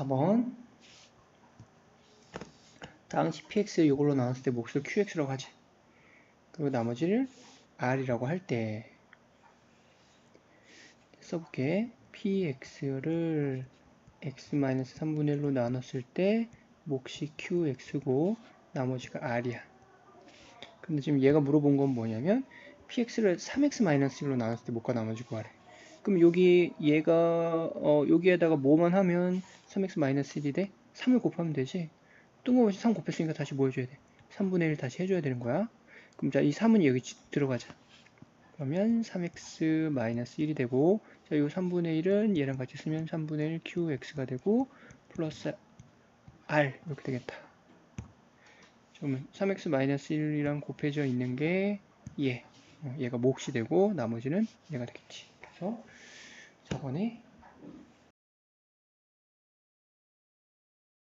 4번 당시 px 이걸로 나눴을 때 몫을 qx라고 하지. 그리고 나머지를 r이라고 할 때 써볼게. px를 x-3분의 1로 나눴을 때 몫이 qx고 나머지가 r이야. 근데 지금 얘가 물어본 건 뭐냐면 px를 3x-1로 나눴을 때 몫과 나머지 구하래. 그럼 여기 얘가 어, 여기에다가 뭐만 하면 3x-1이 돼? 3을 곱하면 되지. 뜬금없이 3 곱했으니까 다시 뭐 해줘야 돼? 3분의 1 다시 해줘야 되는 거야. 그럼 자, 이 3은 여기 지- 들어가자. 그러면 3x-1이 되고 자, 이 3분의 1은 얘랑 같이 쓰면 3분의 1 qx가 되고 플러스 r 이렇게 되겠다. 그러면 3x-1이랑 곱해져 있는 게 얘. 어, 얘가 몫이 되고 나머지는 얘가 되겠지. 그래서 4번에